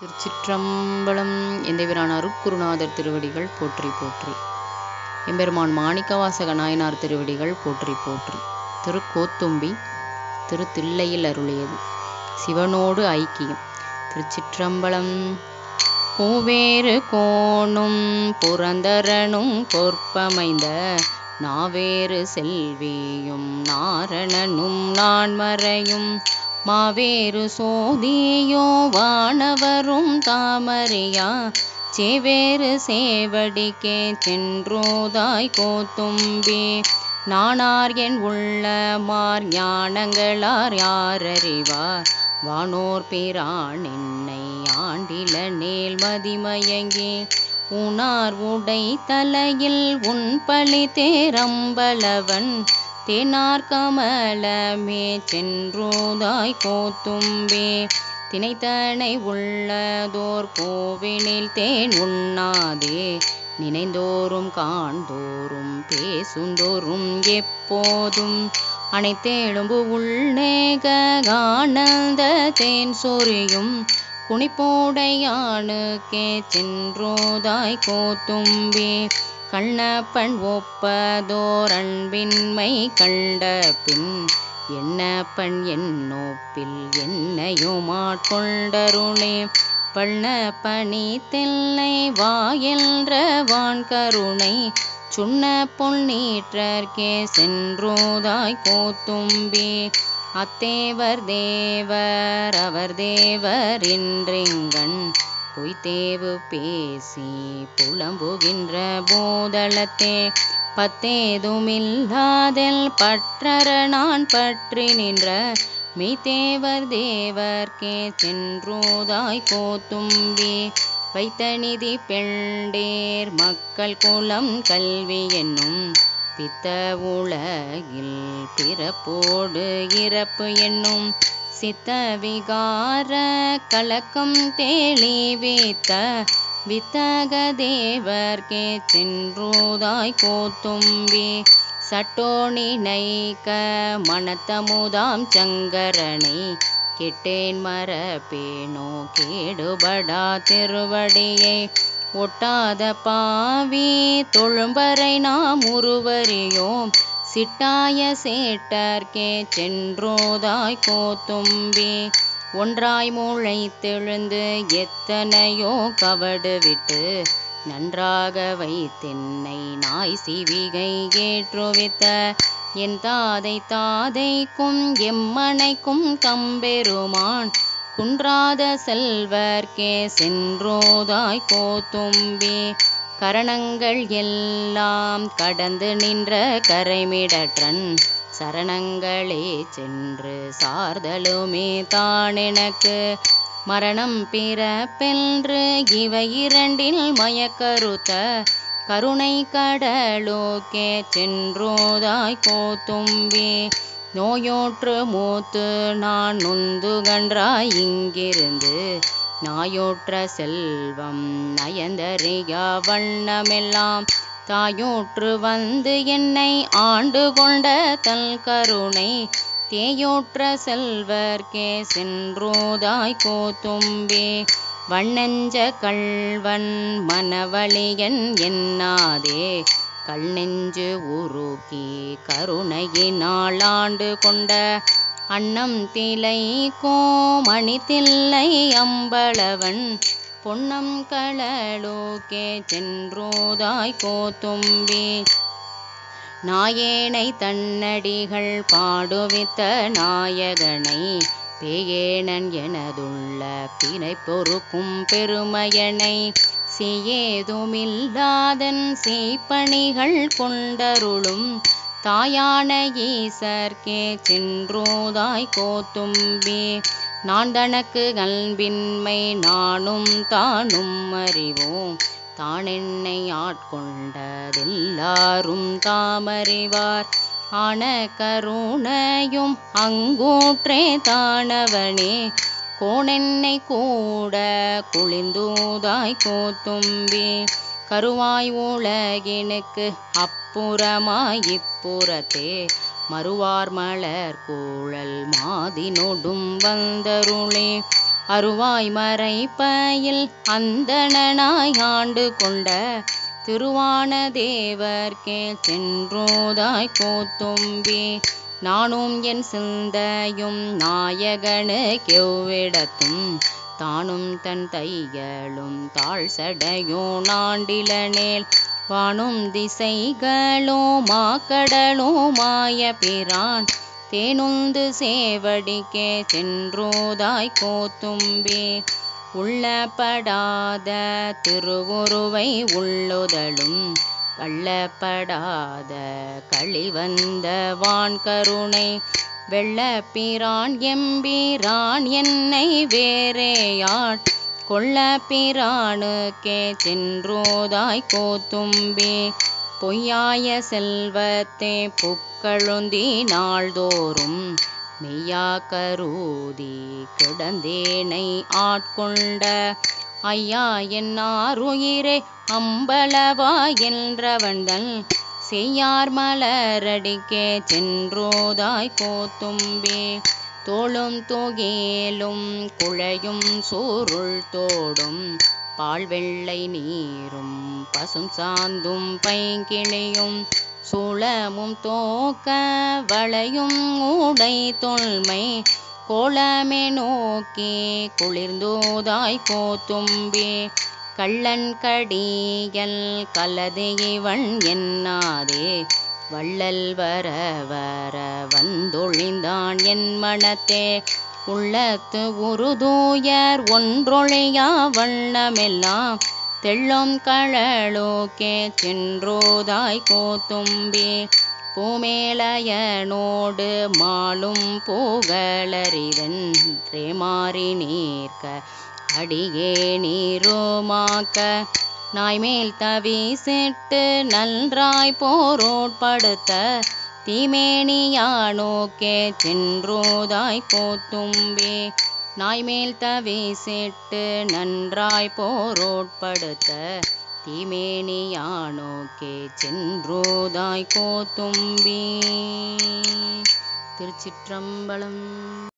திருச்சிற்றம்பலம் எந்தவிரான அருட்குருநாதர் திருவடிகள் போற்றி போற்றி. எம்பெருமான் மாணிக்கவாசக நாயனார் திருவடிகள் போற்றி போற்றி. திருக்கோத்தும்பி திருத்தில்லையில் அருளியது. சிவனோடு ஐக்கியம். திருச்சிற்றம்பலம் பூவேறு கோணும் புரந்தரனும் பொற்பமைந்த நாவேறு செல்வியும் நாரணனும் நான்மறையும் மாவேறு சோதியோ வானவரும் தாமரையா? செவேறு சேவடிக்கே சென்றோதாய் கோத்தும்பி. நானார் என் உள்ளமார் ஞானங்களார் யாரறிவார் வானோர் பிரான் என்னை ஆண்டில நேல் மதிமயங்கே உனார் உடை தலையில் உன் பழி தேரம்பலவன். தேனார் கமலமே சென்றோதாய் கோத்தும்பே. தினைத்தனை உள்ளதோர் கோவினில் தேன் உண்ணாதே. நினைந்தோறும் காண்தோறும் பேசுந்தோறும் எப்போதும் அனைத்தெழும்பு உள்நேக ஆனந்த தேன் சொரியும் குனிப்போடையானுக்கே சென்றோதாய் கோத்தும்பே. கண்ணப்பன் ஒப்பதோர் அன்பின்மை கண்ட பின் என்னப்பன் என்னோப்பில் என்னையுமாட்கொண்டருளே பண்ண பணி தெல்லை வாயென்ற வான் கருணை சுண்ண பொன்னீற்றற்கே சென்றோதாய் கோத்தும்பி. அத்தேவர் தேவர் அவர் தேவர் என்றெங்கண் பொய்த்தேவு பேசி புலம்புகின்ற போதளத்தே பத்தேதுமில்லாதல் பற்றர நான் பற்றி நின்ற மெய்தேவர் தேவர்க்கே சென்றோதாய் கோத்தும்பி வைத்த நிதி பெண்டேர் மக்கள் குலம் கல்வி என்னும் பித்த உலகில் பிறப்போடு இறப்பு என்னும் சித்த விகார கலக்கம் தேளி வீத்த வித்தக தேவர்க்கே சென்றோதாய் கோத்தும்பி சட்டோணி நைக்க மனத்தமுதாம் சங்கரனை கெட்டேன் மரப்பேனோ கேடுபடா திருவடியை ஒட்டாத பாவி தொழும்பரை நாம் உருவறியோம் சிட்டாய சேட்டர்க்கே சென்றோதாய் கோத்தும்பி. ஒன்றாய் முளைத்தெழுந்து எத்தனையோ கவடு விட்டு நன்றாக வைத்தென்னை நாய் சிவிகை ஏற்றுவித்த. என் தாதை தாதைக்கும் எம்மனைக்கும் கம்பெருமான். குன்றாத செல்வர்க்கே சென்றோதாய் கோத்தும்பி. கரணங்கள் எல்லாம் கடந்து நின்ற கரைமிடற்றன். சரணங்களே சென்று சார்தலுமே தான் எனக்கு மரணம் பிறப்பென்று இவை இரண்டில் மயக்கருத்த. கருணை கடலோக்கே சென்றோதாய் கோத்தும்பி நோயோற்று மூத்து நான் நொந்து கன்றாய் இங்கிருந்து நாயோற்ற செல்வம் நயந்தறியா வண்ணமெல்லாம் தாயோற்று வந்து என்னை ஆண்டு கொண்ட தல் கருணை. தேயோற்ற செல்வர்க்கே சென்றோதாய் கோத்தும்பே வண்ணெஞ்ச கள்வன் மனவழியன் என்னாதே. கல் நெஞ்சு உருக்கி கருணையினாளாண்டு கொண்ட அன்னம் திலை கோமணி தில்லை அம்பளவன் பொன்னம் களலோக்கே சென்றோதாய் கோத்தும்பி நாயேனை தன்னடிகள் பாடுவித்த நாயகனை பேயேனன் எனதுள்ள பிணை பொறுக்கும் பெருமையனை செய்யேதுமில்லாதன் செய்ப்பணிகள் கொண்டருளும். தாயான ஈசர்க்கே சென்றோதாய் கோத்தும்பி நான் தனக்கு கல்பின்மை நானும் தானும் அறிவோம். தான் என்னை ஆட்கொண்டதெல்லாரும் தாமறிவார். ஆன கருணையும் அங்கூற்றே தானவனே. கோணென்னை கூட குளிந்தூதாய் கோத்தும்பி கருவாய் உலகினுக்கு அப்புறமாய் இப்புறத்தே மறுவார் மலர் கூழல் மாதினொடும் வந்தருளே. அருவாய் மறைப்பயில் அந்தணனாய் ஆண்டு கொண்ட திருவான தேவர்க்கே சென்றோதாய் கோத்தும்பி நானும் என் சிந்தையும் நாயகனு கெவ்விடத்தும் தானும் தன் தைகளும் தாழ் சடையோ நாண்டிலனேல். வானும் திசைகளோ மாக்கடலோ மாய பிரான். தேனுந்து சேவடிக்கே சென்றோதாய் கோத்தும்பே. உள்ளப்படாத திருவுருவை உள்ளுதலும். கள்ளப்படாத களிவந்த வான் கருணை வெள்ளப்பிரான் எம்பிரான் என்னை வேறேயாட். கொள்ள பிரானுக்கே சென்றோதாய் கோத்தும்பி பொய்யாய செல்வத்தே புக்கழுந்தி நாள்தோறும் மெய்யா கருதி கிடந்தேனை ஆட்கொண்ட. ஐயா என்னாருயிரே அம்பலவா என்றவன்தன் செய்யார் மலரடிக்கே சென்றோதாய் கோத்தும்பே. தோளும் தொகேலும் குழையும் சூருள் தோடும் பால் வெள்ளை நீரும் பசும் சாந்தும் பைங்கிளியும் சுளமும் தோக்க வளையும் ஊடை தொல்மை கோலமே நோக்கி குளிர்ந்தோதாய் கோத்தும்பே. கள்ளன் கடியல் கலது இவன் என்னாதே? வள்ளல் வர வர வந்தொழிந்தான் என் மனத்தே. உள்ளத்து உருதூயர் ஒன்றொழியா வண்ணமெல்லாம். தெள்ளும் கழலோக்கே சென்றோதாய் கோத்தும்பி பூமேலயனோடு மாலும் புகழறிதன்றே மாறி நீர்க்க. அடியே நீரோமாக்க நாய்மேல் தவி செட்டு நன்றாய் போரோட்படுத்த தீமேனியானோக்கே சென்றோதாய் கோத்தும்பே. நாய்மேல் தவி செட்டு நன்றாய் போரோட்படுத்த தீமேனியானோக்கே சென்றோதாய் கோத்தும்பி. திருச்சிற்றம்பலம்